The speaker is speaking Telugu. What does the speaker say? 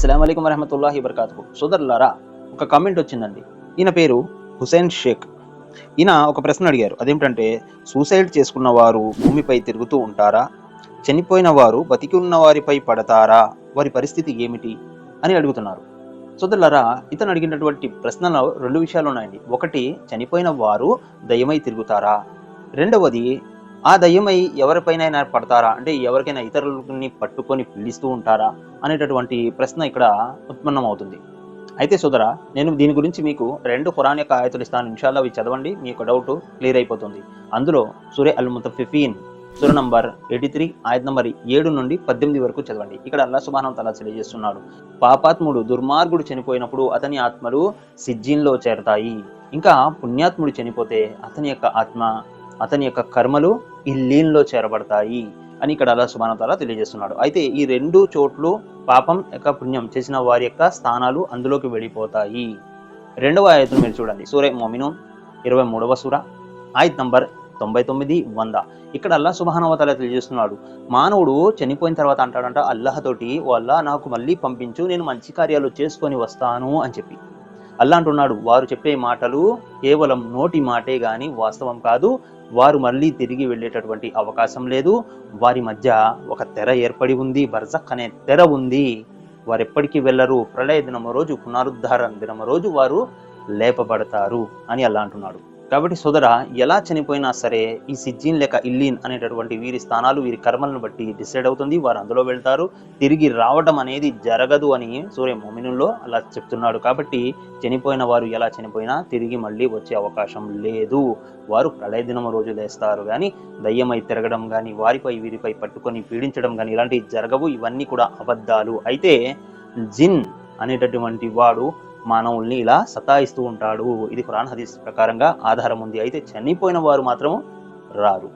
అస్సలం అయికం వరహమతుల్లాహి వబర్కాతు సోదరులారా ఒక కామెంట్ వచ్చిందండి. ఈయన పేరు హుసేన్ షేక్. ఈయన ఒక ప్రశ్న అడిగారు. అదేమిటంటే సూసైడ్ చేసుకున్న వారు భూమిపై తిరుగుతూ ఉంటారా? చనిపోయిన వారు బతికి ఉన్న వారిపై పడతారా? వారి పరిస్థితి ఏమిటి? అని అడుగుతున్నారు. సోదరులారా ఇతను అడిగినటువంటి ప్రశ్నలో రెండు విషయాలు ఉన్నాయండి. ఒకటి చనిపోయిన వారు దయమై తిరుగుతారా? రెండవది ఆ దయ్యమై ఎవరిపైనైనా పడతారా? అంటే ఎవరికైనా ఇతరులని పట్టుకొని పిలుస్తూ ఉంటారా? అనేటటువంటి ప్రశ్న ఇక్కడ ఉత్పన్నం అవుతుంది అయితే సోదరా నేను దీని గురించి మీకు రెండు ఖురాన్ యొక్క ఆయతులు ఇస్తాను. ఇన్షాల్లా అవి చదవండి మీ యొక్క డౌట్ క్లియర్ అయిపోతుంది. అందులో సూర్య అల్ ముతఫిఫీన్ సూర నంబర్ ఎయిటీ త్రీ ఆయత నంబర్ ఏడు నుండి పద్దెనిమిది వరకు చదవండి. ఇక్కడ అల్లా సుబానం తలా తెలియజేస్తున్నాడు. పాపాత్ముడు దుర్మార్గుడు చనిపోయినప్పుడు అతని ఆత్మలు సిజ్జిన్లో చేరతాయి. ఇంకా పుణ్యాత్ముడు చనిపోతే అతని యొక్క ఆత్మ అతని యొక్క కర్మలు ఇల్లీన్లో చేరబడతాయి అని ఇక్కడ అలా సుమాన తాలా తెలియజేస్తున్నాడు. అయితే ఈ రెండు చోట్లు పాపం యొక్క పుణ్యం చేసిన వారి యొక్క స్థానాలు అందులోకి వెళ్ళిపోతాయి. రెండవ ఆయతను మీరు చూడండి. సూర్య మోమిను ఇరవై మూడవ సూర ఆయత్ నంబర్ తొంభై తొమ్మిది వంద. ఇక్కడ అల్లా సుబానవతల తెలియజేస్తున్నాడు. మానవుడు చనిపోయిన తర్వాత అంటాడంట అల్లహతోటి ఓ అల్లా నాకు మళ్ళీ పంపించు నేను మంచి కార్యాలు చేసుకొని వస్తాను అని చెప్పి. అల్లా అంటున్నాడు వారు చెప్పే మాటలు కేవలం నోటి మాటే గాని వాస్తవం కాదు. వారు మళ్ళీ తిరిగి వెళ్ళేటటువంటి అవకాశం లేదు. వారి మధ్య ఒక తెర ఏర్పడి ఉంది. బర్జక్ అనే తెర ఉంది. వారు ఎప్పటికీ వెళ్ళరు. ప్రళయ దినమ రోజు పునరుద్ధారణ దినమ రోజు వారు లేపబడతారు అని అల్లా అంటున్నాడు కాబట్టి సోదర ఎలా చనిపోయినా సరే ఈ సిజ్జీన్ లేక ఇల్లీన్ అనేటటువంటి వీరి స్థానాలు వీరి కర్మలను బట్టి డిసైడ్ అవుతుంది. వారు అందులో వెళ్తారు. తిరిగి రావడం అనేది జరగదు అని సూర్య మోమినుల్లో అలా చెప్తున్నాడు. కాబట్టి చనిపోయిన వారు ఎలా చనిపోయినా తిరిగి మళ్ళీ వచ్చే అవకాశం లేదు. వారు ప్రళయ దినం రోజు లేస్తారు. కానీ దయ్యమై తిరగడం కానీ వారిపై వీరిపై పట్టుకొని పీడించడం కానీ ఇలాంటివి జరగవు. ఇవన్నీ కూడా అబద్ధాలు. అయితే జిన్ అనేటటువంటి వాడు మానవుల్ని ఇలా సతాయిస్తూ ఉంటాడు. ఇది ఖురాన్ హదీస్ ప్రకారంగా ఆధారం ఉంది. అయితే చనిపోయిన వారు మాత్రం రారు.